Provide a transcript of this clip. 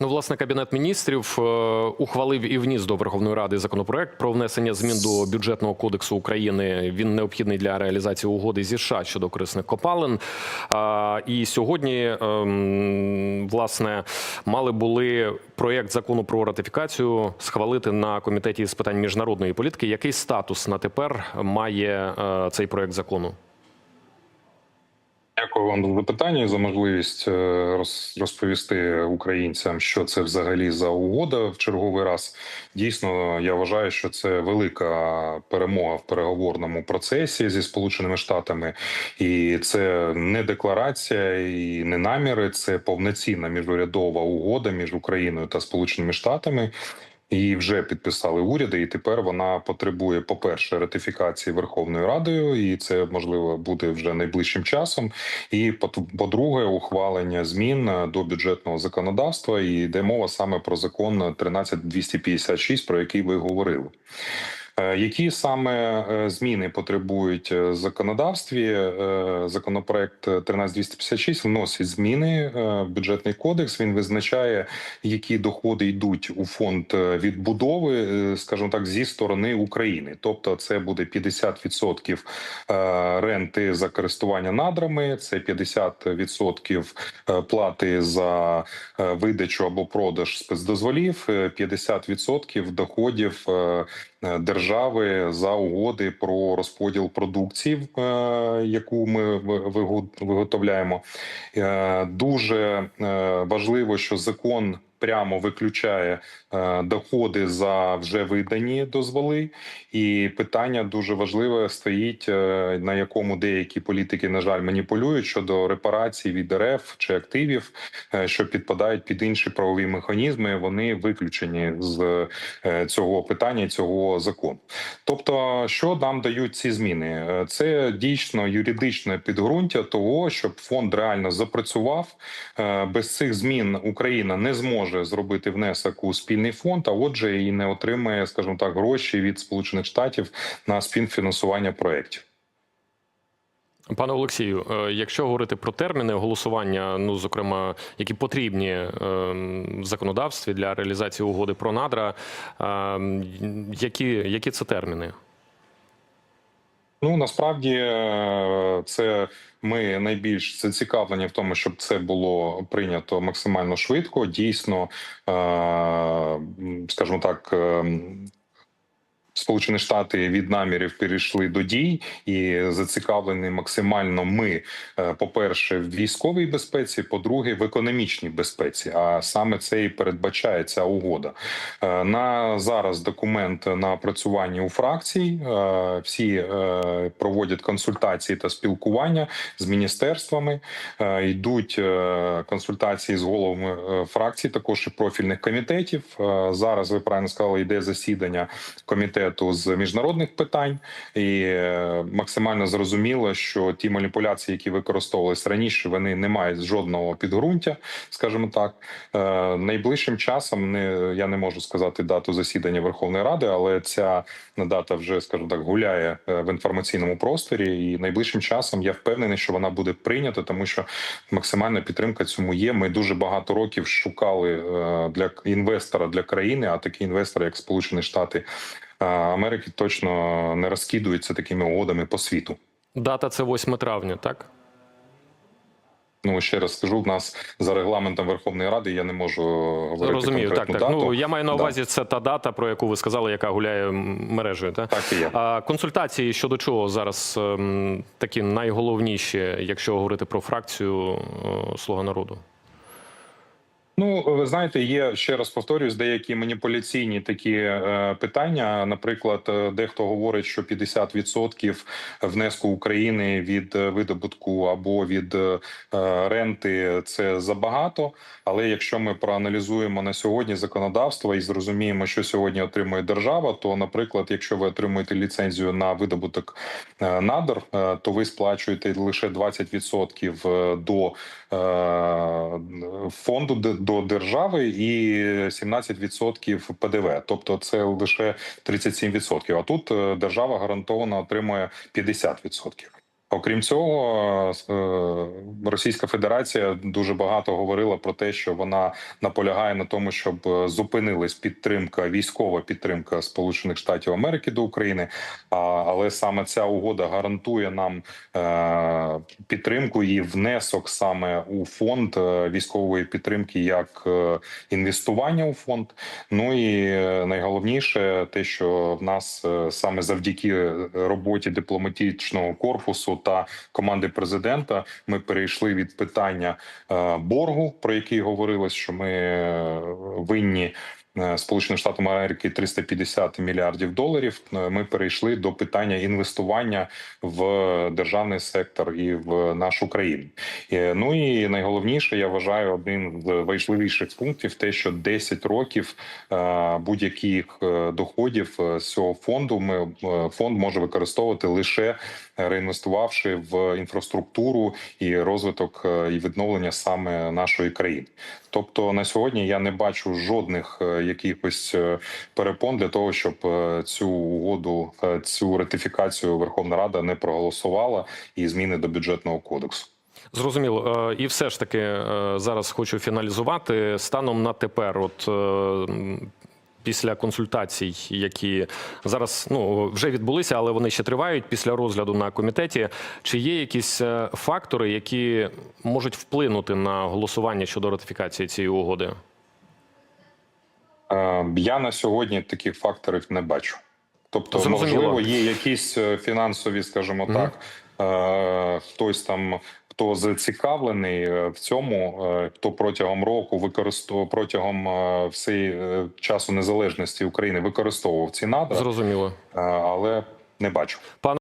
Ну, власне, кабінет міністрів е, ухвалив і вніс до Верховної Ради законопроект про внесення змін до бюджетного кодексу України. Він необхідний для реалізації угоди зі США щодо корисних копалин. І сьогодні, ем, власне, мали були проєкт закону про ратифікацію схвалити на комітеті з питань міжнародної політики. Який статус на тепер має е, цей проєкт закону? Дякую вам за запитання і за можливість е, розповісти українцям, що це взагалі за угода в черговий раз. Дійсно, я вважаю, що це велика перемога в переговорному процесі зі Сполученими Штатами, і це не декларація і не наміри. Це повноцінна міжурядова угода між Україною та Сполученими Штатами. Її вже підписали уряди, і тепер вона потребує, по-перше, ратифікації Верховною Радою, і це можливо буде вже найближчим часом. І по- по-друге, ухвалення змін е, до бюджетного законодавства. І йде мова саме про закон 13256, про який ви говорили. Е, Які саме е, зміни потребують е, законодавстві? Законопроект 13256 вносить зміни в бюджетний кодекс. Він визначає, які доходи йдуть у фонд відбудови, скажімо так, зі сторони України. Тобто, це буде 50% е, ренти за користування надрами, це 50% е, плати за видачу або продаж спецдозволів, е, 50% доходів. е, держави за угоди про розподіл продукції, е, яку ми ви- виготовляємо. Е, Дуже е, важливо, що закон. Прямо виключає е, доходи за вже видані дозволи, і питання дуже важливе стоїть, е, на якому деякі політики, на жаль, маніпулюють щодо репарацій від РФ чи активів, е, що підпадають під інші правові механізми. Вони виключені з цього питання, цього закону. Тобто, що нам дають ці зміни? Це дійсно юридичне підґрунтя того, щоб фонд реально запрацював. Без цих змін Україна не зможе зробити внесок у спільний фонд, а отже, і не отримає, скажімо так, гроші від Сполучених Штатів на співфінансування проєктів. Пане Олексію, е, якщо говорити про терміни голосування, ну зокрема, які потрібні е, в законодавстві для реалізації угоди про надра, е, які, які це терміни? Ну насправді е, це ми найбільш зацікавлені в тому, щоб це було прийнято максимально швидко. Дійсно, е, скажімо так. Сполучені Штати від намірів перейшли до дій і зацікавлені максимально ми, е, по-перше, в військовій безпеці, по-друге, в економічній безпеці. А саме це і передбачає ця угода. Е, На зараз документ на опрацюванні у фракцій. Е, Всі проводять консультації та спілкування з міністерствами. Йдуть консультації з головами фракцій, також і профільних комітетів. Зараз ви правильно сказали, йде засідання комітету з міжнародних питань, і е, максимально зрозуміло, що ті маніпуляції, які використовувалися раніше, вони не мають жодного підґрунтя, скажімо так. Е, Найближчим часом не я не можу сказати дату засідання Верховної Ради, але ця дата вже, скажімо так, гуляє е, в інформаційному просторі. І найближчим часом я впевнений, що вона буде прийнята, тому що максимальна підтримка цьому є. Ми дуже багато років шукали для інвестора для країни, а такий інвестор, як Сполучені Штати Америки, точно не розкидується такими угодами по світу. Дата це 8 травня, так? Ну ще раз скажу, в нас за регламентом Верховної Ради я не можу говорити Розумію, так, конкретну так. дату. Ну я маю на Да. увазі, це та дата, про яку ви сказали, яка гуляє мережею. Так? Так і є. А консультації щодо чого зараз ем, такі найголовніші, якщо говорити про фракцію е, Слуга народу? Ну, ви знаєте, є ще раз повторюсь, деякі маніпуляційні такі е, питання. Наприклад, е, дехто говорить, що 50% внеску України від е, видобутку або від е, ренти це забагато. Але якщо ми проаналізуємо на сьогодні законодавство і зрозуміємо, що сьогодні отримує держава, то, наприклад, якщо ви отримуєте ліцензію на видобуток е, надр, е, то ви сплачуєте лише 20% до е, фонду до держави і 17% ПДВ. Тобто це лише 37%. А тут е, держава гарантовано отримує 50%. Окрім цього, е, Російська Федерація дуже багато говорила про те, що вона наполягає на тому, щоб е, зупинилась підтримка, військова підтримка Сполучених Штатів Америки до України. Але саме ця угода гарантує нам підтримку і внесок саме у фонд е, військової підтримки як е, інвестування у фонд. Ну і е, найголовніше, те, що в нас саме завдяки роботі дипломатичного корпусу та команди президента ми перейшли від питання боргу, про який говорилось, що ми винні. Е, Сполученим Штатам Америки 350 мільярдів доларів. Е, Ми перейшли до питання інвестування в державний сектор і в нашу країну. Е, Ну і найголовніше, я вважаю, один з важливіших пунктів те, що 10 років будь-яких доходів з цього фонду ми фонд може використовувати лише реінвестувавши в інфраструктуру і розвиток і відновлення саме нашої країни. Тобто на сьогодні я не бачу жодних е, якихось е, перепон для того, щоб е, цю угоду, цю ратифікацію Верховна Рада не проголосувала і зміни до бюджетного кодексу. Зрозуміло. І все ж таки зараз хочу фіналізувати станом на тепер. От після консультацій, які зараз ну вже відбулися, але вони ще тривають після розгляду на комітеті. Чи є якісь е, фактори, які можуть вплинути на голосування щодо ратифікації цієї угоди? Е, Я на сьогодні таких факторів не бачу. Тобто, Зрозуміло. можливо, є якісь е, фінансові, скажімо так, е, хтось там. Хто зацікавлений е, в цьому, е, хто протягом року використовував протягом е, всієї часу незалежності України використовував ці надра, Зрозуміло. але не бачу.